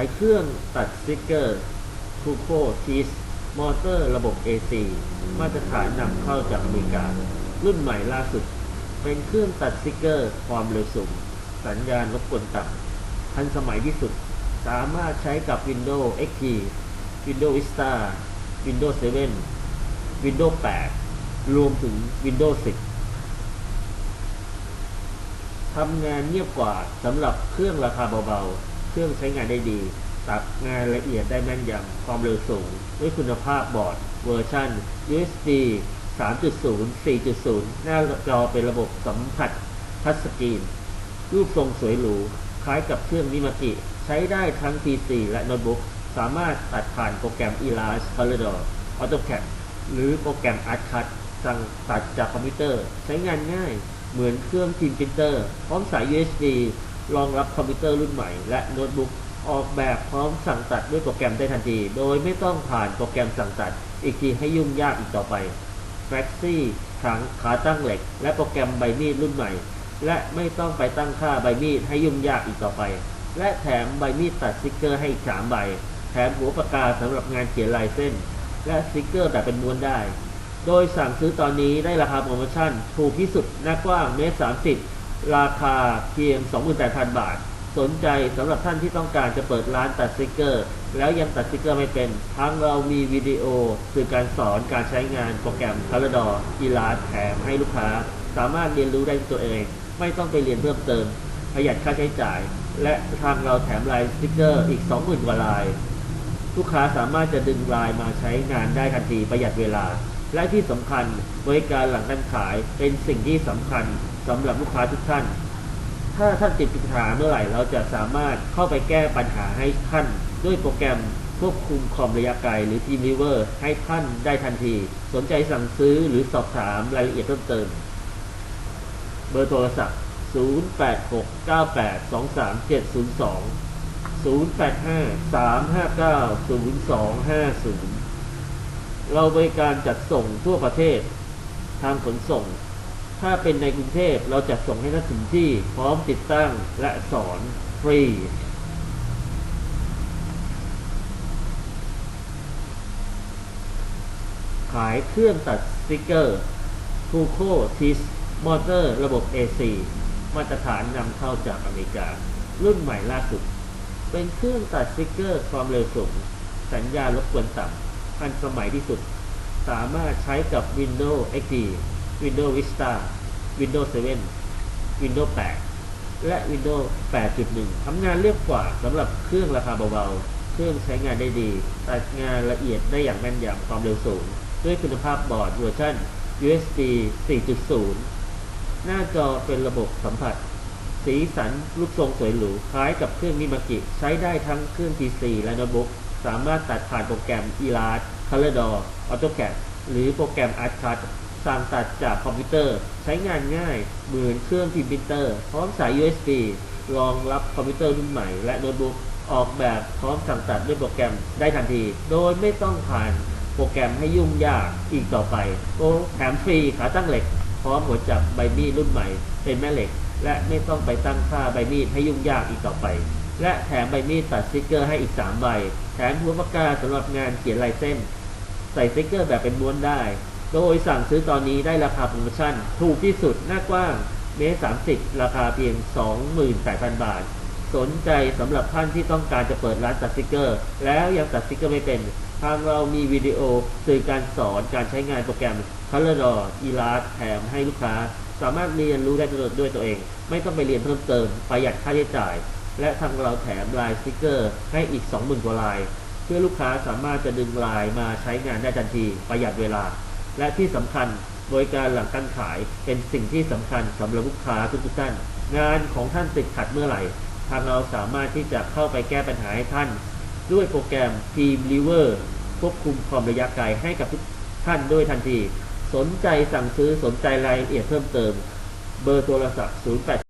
ายเครื่องตัดสติกเกอร์ทูโคทีสมอเตอร์ระบบ AC มาตรฐานนำเข้าจากอเมริกา รุ่นใหม่ล่าสุด เป็นเครื่องตัดสติกเกอร์ความเร็วสูง สัญญาณรบกวนต่ำทันสมัยที่สุด สามารถใช้กับ Windows XP Windows Vista Windows 7 Windows 8 รวมถึง Windows 10 ทำงานเงียบกว่าสำหรับเครื่องราคาเบาๆ เครื่องใช้งานได้ดี ตัดงานละเอียดได้แม่นยำ ความเร็วสูง ด้วยคุณภาพบอร์ดเวอร์ชัน USB 3.0 4.0 หน้าจอเป็นระบบสัมผัสทัชสกรีน รูปทรงสวยหรู คล้ายกับเครื่องนิมากิ ใช้ได้ทั้ง PC และโน้ตบุ๊ก สามารถตัดผ่านโปรแกรม Elastic Corridor AutoCAD หรือโปรแกรม ArtCut สั่งตัดจากคอมพิวเตอร์ ใช้งานง่าย เหมือนเครื่องทีมพิมพ์เตอร์ พร้อมสาย USB รองรับคอมพิวเตอร์รุ่นใหม่และโน้ตบุ๊กออกแบบพร้อมสั่งตัดด้วยโปรแกรมได้ทันที โดยไม่ต้องผ่านโปรแกรมสั่งตัด อีกทีให้ยุ่งยากอีกต่อไปแฟล็กซี่ถังขาตั้งเหล็ก และโปรแกรมใบมีดรุ่นใหม่ และไม่ต้องไปตั้งค่าใบมีดให้ยุ่งยากอีกต่อไป และแถมใบมีดตัดสติกเกอร์ให้อีก3ใบ แถมหัวปากกาสำหรับงานเขียนลายเส้น และสติกเกอร์แบบเป็นม้วนได้ โดยสั่งซื้อตอนนี้ได้ราคาโปรโมชั่นถูกที่สุดหน้ากว้างเมตร30 ราคาเพียง 28,000 บาท สนใจสำหรับท่านที่ต้องการจะเปิดร้านตัดสติกเกอร์ แล้วยังตัดสติกเกอร์ไม่เป็น ทางเรามีวิดีโอคือการสอนการใช้งานโปรแกรม Color e l a s แถมให้ลูกค้า สามารถเรียนรู้ได้ตัวเอง ไม่ต้องไปเรียนเพิ่มเติม ประหยัดค่าใช้จ่าย และทางเราแถมลายสติกเกอร์อีก 20,000กว่าลาย ลูกค้าสามารถจะดึงลายมาใช้งานได้ทันทีประหยัดเวลา และที่สำคัญบริการหลังการขายเป็นสิ่งที่สำคัญสำหรับลูกค้าทุกท่าน ถ้าท่านติดปัญหาเมื่อไหร่เราจะสามารถเข้าไปแก้ปัญหาให้ท่าน ด้วยโปรแกรมควบคุมคอมระยะไกลหรือ Team Viewer ให้ท่านได้ทันที สนใจสั่งซื้อหรือสอบถามรายละเอียดเพิ่มเติม เบอร์โทรศัพท์ 0869823702 085-359-0250 เราบริการจัดส่งทั่วประเทศทางขนส่ง ถ้าเป็นในกรุงเทพเราจัดส่งให้ท่านถึงที่พร้อมติดตั้งและสอนฟรีขายเครื่องตัดสติกเกอร์ทูโคทิสมอเตอร์ระบบ AC มาตรฐานนำเข้าจากอเมริกา รุ่นใหม่ล่าสุด เป็นเครื่องตัดสติกเกอร์ความเร็วสูง สัญญาณรบกวนต่ำ ทันสมัยที่สุด สามารถใช้กับ Windows XP Windows Vista Windows 7 Windows 8 และ Windows 8.1 ทำงานเรียบกว่าสำหรับเครื่องราคาเบาๆ เครื่องใช้งานได้ดี ตัดงานละเอียดได้อย่างแม่นยำความเร็วสูง ด้วยคุณภาพบอร์ดเวอร์ชัน USB 4.0 หน้าจอเป็นระบบสัมผัส สีสันรูปทรงสวยหรู คล้ายกับเครื่องมิมากิ ใช้ได้ทั้งเครื่อง PC และโน้ตบุ๊ก สามารถตัดผ่านโปรแกรม Elas Color AutoCAD หรือโปรแกรม ArtCut สั่งตัดจากคอมพิวเตอร์ ใช้งานง่ายเหมือนเครื่องพิมพ์ปรินเตอร์ พร้อมสาย USB รองรับคอมพิวเตอร์รุ่นใหม่ และโน้ตบุ๊กออกแบบพร้อมสั่งตัดด้วยโปรแกรมได้ทันที โดยไม่ต้องผ่านโปรแกรมให้ยุ่งยากอีกต่อไป โอ้แถมฟรีขาตั้งเหล็ก พร้อมหัวจับใบมีดรุ่นใหม่ เป็นแม่เหล็ก และไม่ต้องไปตั้งค่าใบมีดให้ยุ่งยากอีกต่อไป และแถมใบมีดตัดสติกเกอร์ให้อีก 3 ใบ แถมหัวปากกาสำหรับงานเขียนลายเส้น ใส่สติกเกอร์แบบเป็นม้วนได้ โดยสั่งซื้อตอนนี้ได้ราคาโปรโมชั่น ถูกที่สุดหน้ากว้างเมตร30ราคาเพียง 28,000 บาท สนใจสำหรับท่านที่ต้องการจะเปิดร้านตัดสติกเกอร์ แล้วยังตัดสติกเกอร์ไม่เป็น ทางเรามีวิดีโอสื่อการสอนการใช้งานโปรแกรม Color e l a s แถมให้ลูกค้า สามารถเรียนรู้ได้ด้วยตัวเอง ไม่ต้องไปเรียนเพิ่มเติมประหยัดค่าใช้จ่าย และทางเราแถมลายสติกเกอร์ ให้อีก 20,000 กว่าลาย เพื่อลูกค้าสามารถจะดึงลายมาใช้งานได้ทันทีประหยัดเวลา และที่สำคัญบริการหลังการขายเป็นสิ่งที่สำคัญสำหรับลูกค้าทุกท่าน งานของท่านติดขัดเมื่อไหร่ ทางเราสามารถที่จะเข้าไปแก้ปัญหาให้ท่าน ด้วยโปรแกรม Team l e v e r ควบคุมความระยะไกลให้กับทุกท่านด้วยทันที สนใจสั่งซื้อสนใจรายละเอียดเพิ่มเติม เบอร์โทรศัพท์ 08